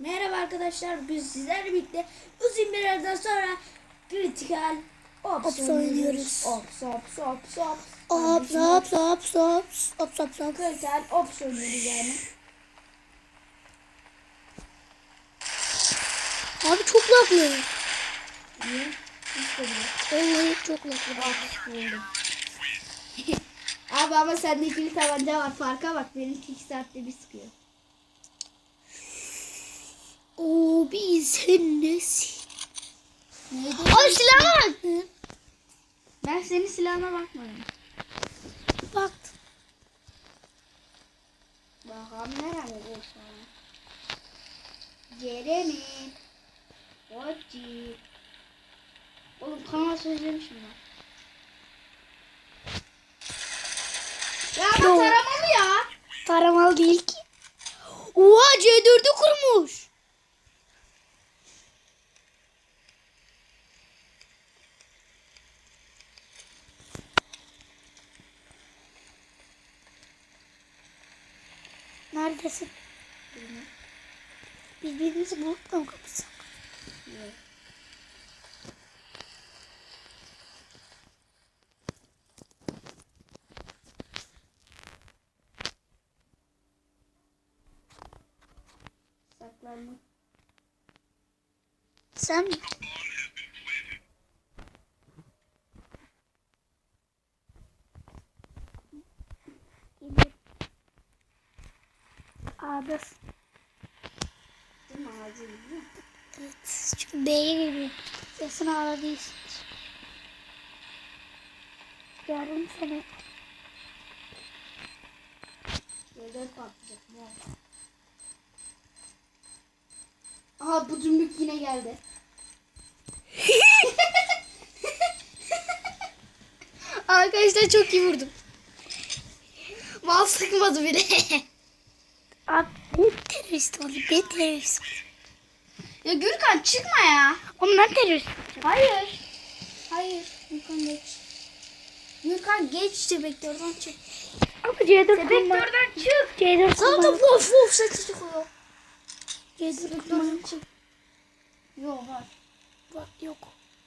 Merhaba arkadaşlar. Bugün sizlerle birlikte uzun bir aradan sonra kritikal ops Ops oynuyoruz. Ops ops ops ops. Kardeşim, hop hop hop hop hop hop. Kritikal ops oynuyoruz yani. Abi çok laklı. Niye? Vallahi çok laklı. Ops buldum. Abi ama sende ikili tabanca var. Farka bak. Benimki iki saatte bir sıkıyor. Abi sen nesin? Neydi? Abi silahına baktın. Ben senin silahına bakmadım. Baktım. Bakalım nerede bu sana? Jeremy. Oci. Oğlum kanal sözlemişim ben. Ya Yo. taramalı ya. Taramalı değil ki. Oha C4'ü kurmuş. Neredesin? Da mı kapatsak? Saklanma. Sen mi? Geliyorum. Abi. Acil değil mi? Evet. Çünkü B'ye geliyor. Sesin ağla değilsin. Yarın seni. Yerden patlayacak. Ne? Aha bu cümbük yine geldi. Arkadaşlar çok iyi vurdum. Mal sıkmadı bile. Abi ne terörist oldu? Ne terörist? Ya Gürkan çıkma ya. Oğlum ben terörist Hayır. Hayır. Gürkan geç. Gürkan geç işte vektörden çık. Ama C4 Vektörden çık. C4 Sana da pof pof sesi çıkıyor. C4 Vektörden kullanmak. çık. Yok var. Bak yok.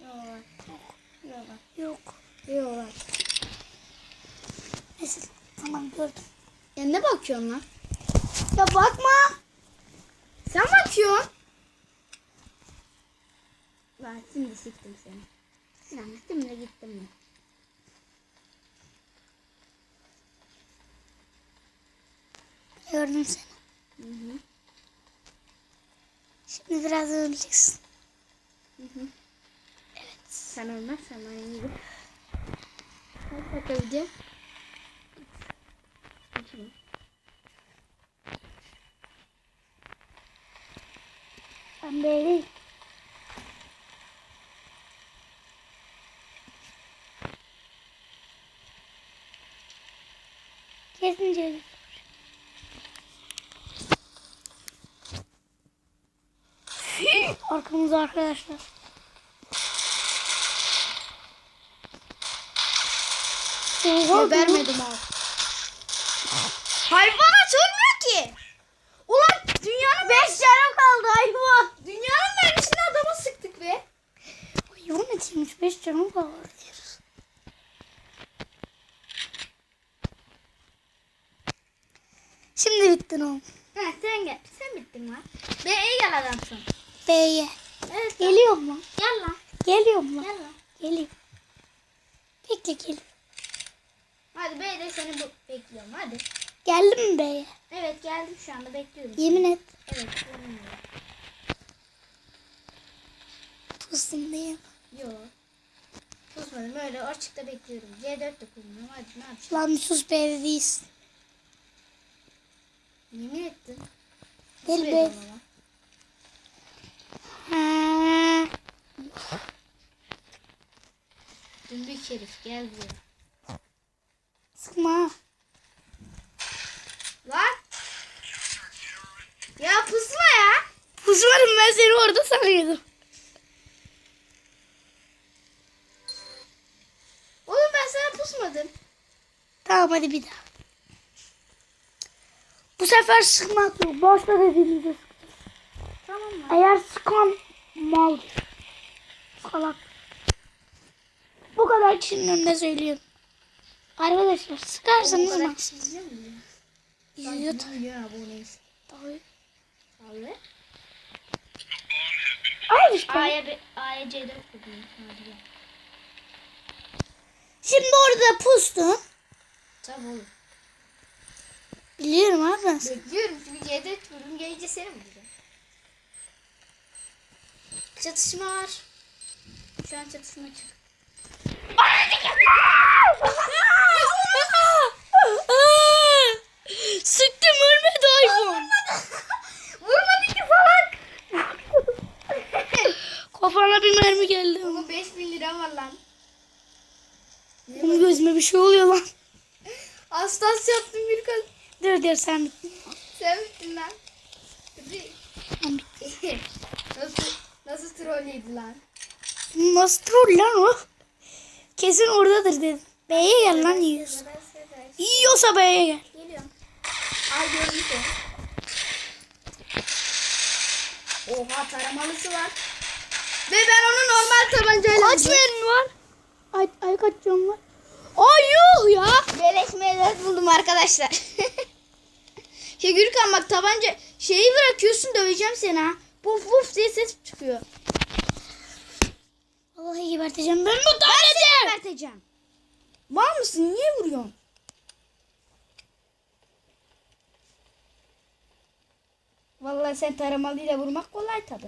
Yok var. Yok var. Yok. Yok var. Neyse tamam gördüm. Ya ne bakıyorsun lan? Ya bakma. Sen bakıyorsun. Ben şimdi siktim seni. Sen gittim de gittim de. Gördüm seni. Hı hı. Şimdi biraz öleceksin. Hı hı. Evet. Sen ölmezsen ben iyiyim. Kaç dakika video? İki mi? Ben böyle. Kesince. Arkamızda arkadaşlar. Oha, Gebermedim abi. Hayvana ölmüyor ki. Ulan dünyanın 5 canım kaldı hayvan. Dünyanın mermisini adama sıktık be. Hayvan etiymiş. Beş canım kaldı diyoruz. Şimdi bittin oğlum. He sen gel. Sen bittin lan. İyi gel adamsın. B'ye. Evet. Geliyorum lan. Gel lan. Geliyorum lan. Gel lan. Geliyorum. Bekle geliyorum. Hadi be de seni bu- bekliyorum hadi. Geldim mi B'ye? Evet geldim şu anda bekliyorum. Yemin et. Evet yemin ederim. Yok. Susmadım öyle açıkta bekliyorum. C4 de kullanıyorum hadi ne yapacağım. Lan sus B'de değilsin. Yemin ettim. Gel be. Dümbük herif gel buraya. Sıkma. Lan. Ya pusma ya. Pusmadım ben seni orada sanıyordum. Pusmadım. Tamam hadi bir daha. Bu sefer sıkmak yok. Başta dediğimizde sıkacağız. Taramam var. Eğer sıkan mal. Salak. Bu kadar kişinin önünde söylüyorum. Arkadaşlar sıkarsanız mı? milyon aboneyiz. tabii. Abi. Al işte. A'ya bir A'ya C4 koyayım. Hadi gel. Şimdi orada pustun. Tabii oğlum. Biliyorum abi ben. Bekliyorum çünkü C4 vururum gelince seni vuracağım. Çatışma var. Şu an çatışma çık. Sıktım ölmedi iPhone. Vurmadı ki salak. Kafana bir mermi geldi. Oğlum 5000 liram var lan. Benim gözüme bir şey oluyor lan. Astas yaptım bir kız. Dur dur sen bittin. Sen bittin lan. Ben bittim. nasıl, nasıl trolleydi lan? Nasıl troll lan o? Kesin oradadır dedim. B'ye gel lan yiyorsa. Yiyorsa B'ye gel. Geliyorum. Ay gördüm. Oha taramalısı var. Ve ben onu normal tabancayla Kaç mermi var? Ay, ay kaç can var? Ay ya. Beleş meylet buldum arkadaşlar. şey Gürkan bak tabanca şeyi bırakıyorsun döveceğim seni ha. Puf puf diye ses çıkıyor. Vallahi geberteceğim ben bu tableti. Verteceğim. Var mısın? Niye vuruyorsun? Vallahi sen taramalıyla vurmak kolay tabi.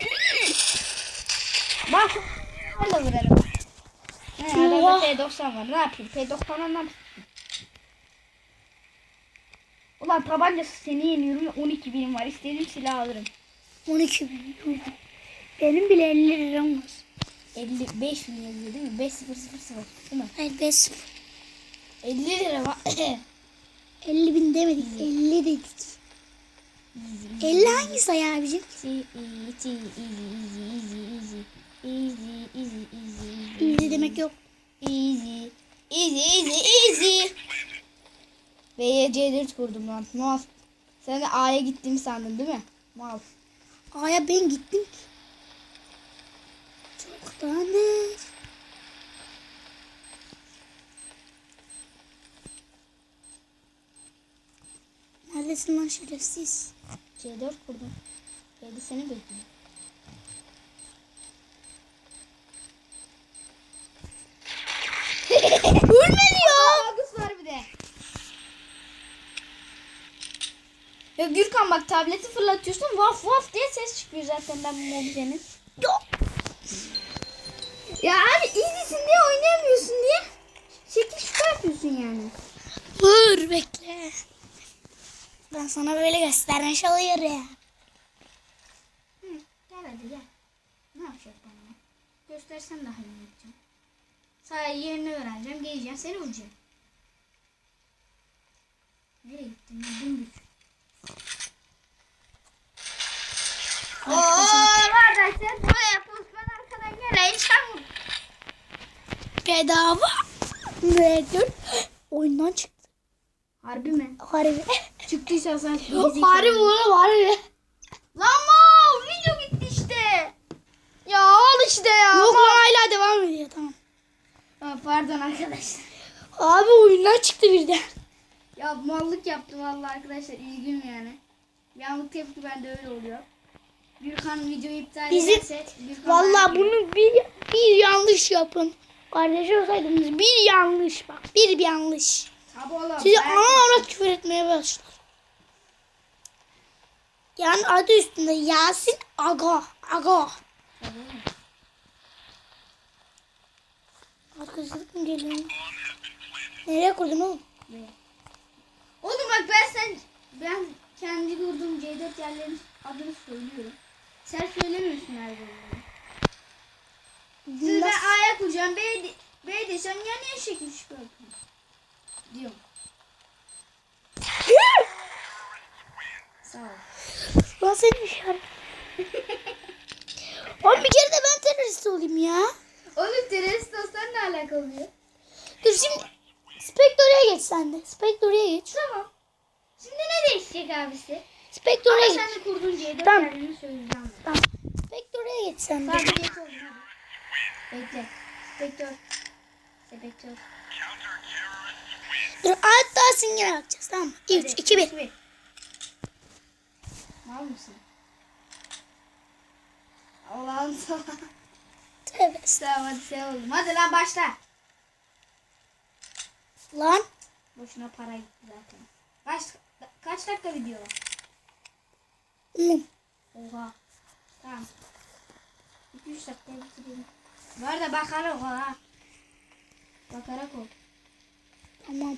Bak. Vurarım. He, adamda Oha. P90 var. Ne yapayım? P90'dan ne Ulan tabancası seni yeniyorum ve 12 binim var. İstediğim silah alırım. 12 bin. Benim bile 50 liram var. 55 bin yazıyor değil mi? 5000 değil mi? Hayır 5 50 lira var. 50 bin demedik. 50 dedik. 50 hangi sayı abicim? Easy, easy, easy, easy, easy, easy, easy, easy, Easy demek yok. easy, easy, easy, easy. B'ye C4 kurdum lan. Mal. Sen de A'ya gittiğimi sandın değil mi? Mal. A'ya ben gittim ki. Çoktandır. Neredesin lan şerefsiz? C4 kurdum. B'de seni bekliyorum. Ölmedi ya. Agus var bir de. Ya Gürkan bak tableti fırlatıyorsun vaf vaf diye ses çıkıyor zaten ben bu mobilenin. Yok. Ya abi iyisin diye oynayamıyorsun diye şekil şükür yapıyorsun yani. Dur bekle. Ben sana böyle göstermiş oluyorum. Hı, gel hadi gel. Ne yapacak bana? Göstersen daha iyi yapacağım. Sadece yerini öğreneceğim, geleceğim, seni vuracağım. Nereye gittin lan dümdüz? Ooo kardeşler buraya pusman arkadan gel inşallah. Bedava. Ve dur. Oyundan çıktı. Harbi mi? Harbi. Çıktıysa sen Harbi oğlum harbi. Lan mal video gitti işte. Ya al işte ya. Yok lan hala devam ediyor tamam. Ha, pardon arkadaşlar. Abi oyundan çıktı birden. Ya mallık yaptım vallahi arkadaşlar üzgünüm yani. Yanlık tepki bende öyle oluyor. Gürkan videoyu iptal Bizim- ederse belki- bunu bir, bir yanlış yapın. Kardeş olsaydınız bir yanlış bak. Bir bir yanlış. Tabii oğlum. Belki- ana avrat küfür etmeye başlar. Yani adı üstünde Yasin Aga. Aga. Arkadaşlık mı geliyor? Nereye kurdun oğlum? Oğlum bak ben sen ben kendi kurduğum C4 yerlerin adını söylüyorum. Sen söylemiyorsun her bölümde. Şimdi ben? A'ya kuracağım. B, de- B desem ya niye şekil şükür yapayım? Diyorum. Sağ ol. Lan senin işaret. Oğlum bir kere de ben terörist olayım ya. Oğlum terörist olsan ne alaka oluyor? Dur şimdi Spectre'ye geç sen de. Spectre'ye geç. Tamam. Şimdi ne değişecek abisi? Spectre oraya Ama git. sen de kurduğun C4 Tamam. söyleyeceğim. Tamam. Spectre oraya git sen de. Sadece geç oldu. Hadi. Bekle. Spektör. Spektör. Dur hatta sinyal atacağız tamam mı? 3, 2, 1. Mal mısın? Allah'ım sana. Tövbe tamam hadi sen oldum. Hadi lan başla. Lan. Boşuna para gitti zaten. Kaç, kaç dakika video? Oğlum. Oha. Tamam. 2-3 dakika bitireyim. Arada bakarak ol ha. Bakarak ol. Tamam.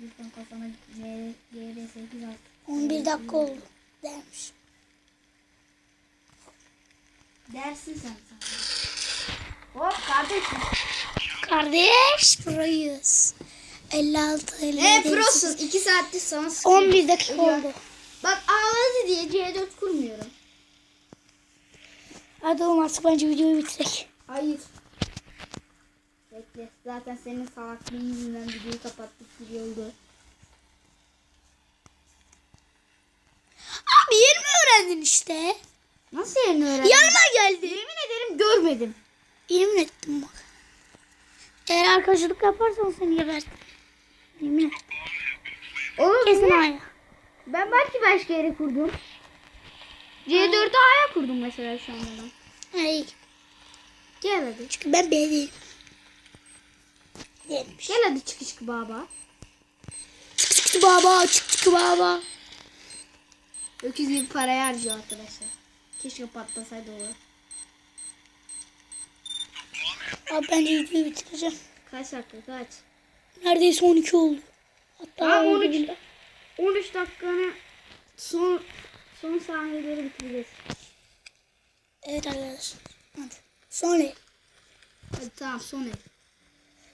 Lütfen kafana GR8 at. 11 dakika oldu. Dermiş. Dersin sen sana. Hop kardeşim. Kardeş proyuz. 56 57. Ne prosun? 2 saattir sana sıkıyorum. 11 dakika oldu. Bak ağladı diye C4 kurmuyorum. Hadi artık bence videoyu bitirek. Hayır. Bekle. Zaten senin salaklığın yüzünden videoyu kapattık gibi oldu. Abi yerimi öğrendin işte. Nasıl yerini öğrendin? Yanıma geldi. Yemin ederim görmedim. Yemin ettim bak. Eğer arkadaşlık yaparsan seni gebertim. Yemin ettim. Oğlum Kesin aya. ben belki başka yere kurdum. C4'ü A'ya kurdum mesela şu anda ben. Hayır. Gel hadi. Çünkü ben B'deyim. Değilmiş. Gel hadi çık çık baba. Çık çık baba çık çık baba. Öküz gibi parayı harcıyor arkadaşlar. Keşke patlasaydı olur. Abi bence videoyu bitireceğim. Kaç dakika kaç? Neredeyse 12 oldu. Hatta 12 13, bile. 13 dakikanı son son saniyeleri bitireceğiz. Evet arkadaşlar. Hadi. Sonra. Hadi tamam son el.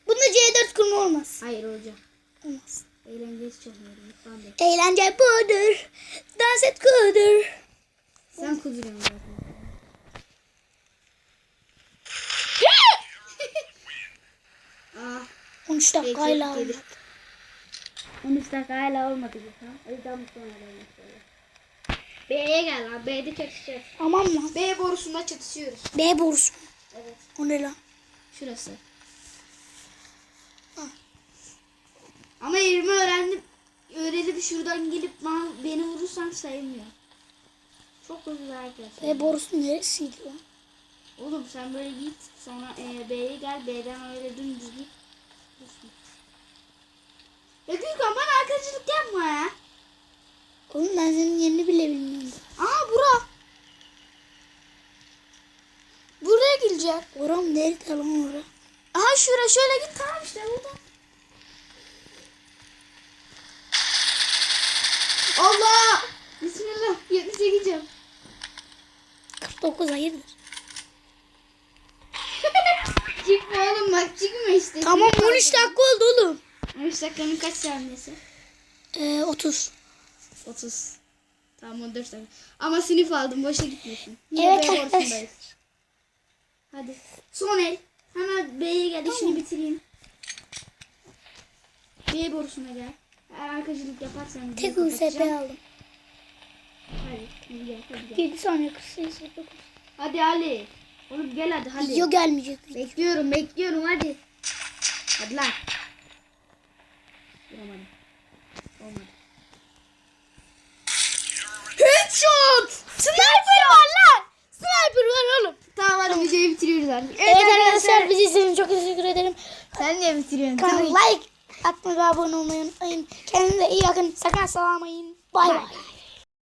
Bunda C4 kurma olmaz. Hayır hocam. Olmaz. Eğlencesi çok önemli. Eğlence budur. Dans et kudur. Sen kuduruyorsun zaten. ah, 13 dakikayla aldık. 13 dakika hala olmadı tamam. O yüzden bu sonra olmak B'ye gel lan. B'de çatışacağız. Tamam mı? B borusunda çatışıyoruz. B borusu. Evet. O ne lan? Şurası. Ah. Ama yerimi öğrendim. Öğrenip şuradan gelip bana, beni vurursan sayılmıyor. Çok hızlı arkadaşlar. B borusu neresiydi lan? Oğlum sen böyle git. Sonra e, B'ye gel. B'den öyle dümdüz git. Ya Gülkan bana arkadaşlık yapma ya. Oğlum ben senin yerini bile bilmiyorum. Aa bura. Buraya gelecek. Oram nerede lan ora? Aha şura şöyle git tamam işte burada. Allah! Bismillah. 78 can. 49 hayırdır? çıkma oğlum bak çıkma işte. Tamam Çıkma. 13 dakika oldu oğlum. 13 dakikanın kaç saniyesi? Ee, 30. 30. Tamam 14 dakika. Ama sınıf aldım boşa gitmesin. Evet, B. Hadi. Son el. Hemen B'ye gel işini bitireyim. B borusuna gel. Eğer arkadaşlık yaparsan Tek USP aldım. Hadi, hadi gel, hadi gel. 7 saniye 48 49. Hadi Ali. Oğlum gel hadi hadi. Video gelmeyecek. Bekliyorum bekliyorum hadi. Hadi lan. Vuramadım. Olmadı. Headshot! Sniper var lan! Sniper var oğlum. Tamam hadi videoyu bitiriyoruz artık. Evet, arkadaşlar bizi izlediğiniz için çok teşekkür ederim. Sen niye bitiriyorsun? Kanala like atmayı ve abone olmayı unutmayın. Kendinize iyi bakın. Sakın salamayın. Bay bay.